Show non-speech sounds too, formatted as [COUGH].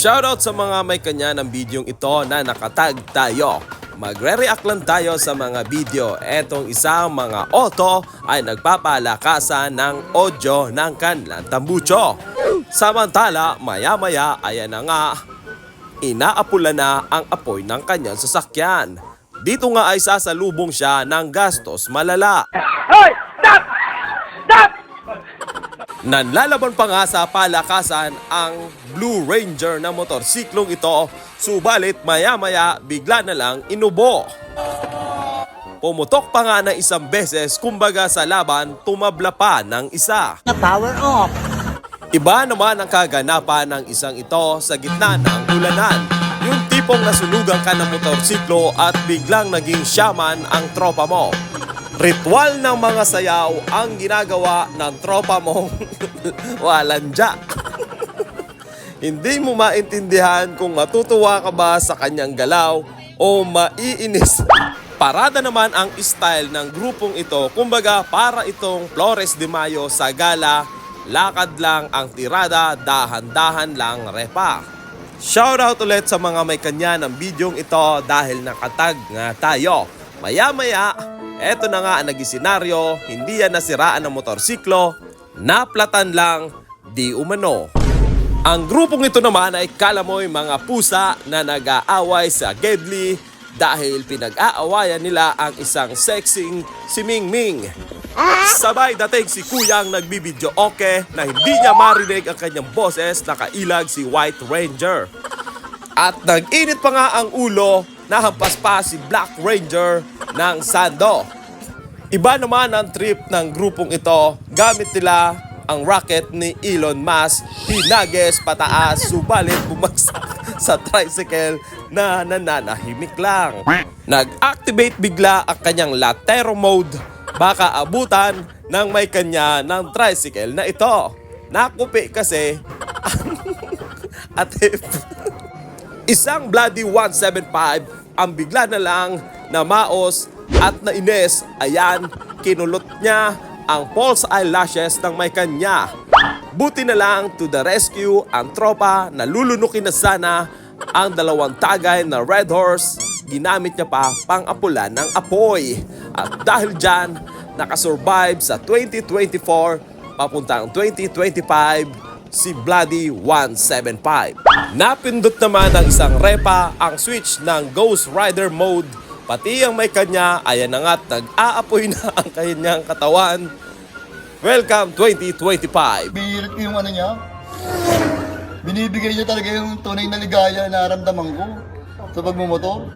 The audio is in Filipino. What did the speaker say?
Shoutout sa mga may kanya ng bidyong ito na nakatag tayo. Magre-react lang tayo sa mga video. Etong isang mga auto ay nagpapalakasan ng audio ng kanilang tambucho. Samantala, maya-maya ayan na nga, inaapula na ang apoy ng kanyang sasakyan. Dito nga ay sasalubong siya ng gastos malala. Hoy! Nanlalaban pa nga sa palakasan ang Blue Ranger na motorsiklong ito, subalit maya-maya bigla na lang inubo. Pumutok pa nga na isang beses, kumbaga sa laban, tumabla pa ng isa. na power off. Iba naman ang kaganapan ng isang ito sa gitna ng ulanan. Yung tipong nasunugan ka ng motorsiklo at biglang naging shaman ang tropa mo. Ritual ng mga sayaw ang ginagawa ng tropa mong [LAUGHS] walandya. [LAUGHS] Hindi mo maintindihan kung matutuwa ka ba sa kanyang galaw o maiinis. Parada naman ang style ng grupong ito. Kumbaga para itong Flores de Mayo sa gala, lakad lang ang tirada, dahan-dahan lang repa. Shoutout ulit sa mga may kanya ng bidyong ito dahil nakatag nga tayo. Maya-maya, eto na nga ang naging senaryo, hindi yan nasiraan ng motorsiklo, naplatan lang, di umano. Ang grupong ito naman ay kalamoy mga pusa na nag-aaway sa Gedli dahil pinag-aawayan nila ang isang sexing si Ming Ming. Sabay dating si Kuyang nagbibidyo okay na hindi niya marinig ang kanyang boses nakailag si White Ranger. At nag-init pa nga ang ulo, nahampas pa si Black Ranger ng Sando. Iba naman ang trip ng grupong ito, gamit nila ang rocket ni Elon Musk, hinages pataas, subalit bumagsak [LAUGHS] sa tricycle na nananahimik lang. Nag-activate bigla ang kanyang latero mode, baka abutan ng may kanya ng tricycle na ito. Nakupi kasi [LAUGHS] at if [LAUGHS] Isang bloody 175 ang bigla na lang na maos at nainis. Ayan, kinulot niya ang false eyelashes ng may kanya. Buti na lang to the rescue ang tropa na lulunukin na sana ang dalawang tagay na Red Horse. Ginamit niya pa pang apulan ng apoy. At dahil dyan, nakasurvive sa 2024 papuntang 2025 si Bloody 175. Napindot naman ng isang repa ang switch ng Ghost Rider mode. Pati ang may kanya, ayan na nga't nag-aapoy na [LAUGHS] ang kanyang katawan. Welcome 2025! Bihirit ko yung ano niya. Binibigay niya talaga yung tunay na ligaya na naramdaman ko sa pagmumotor.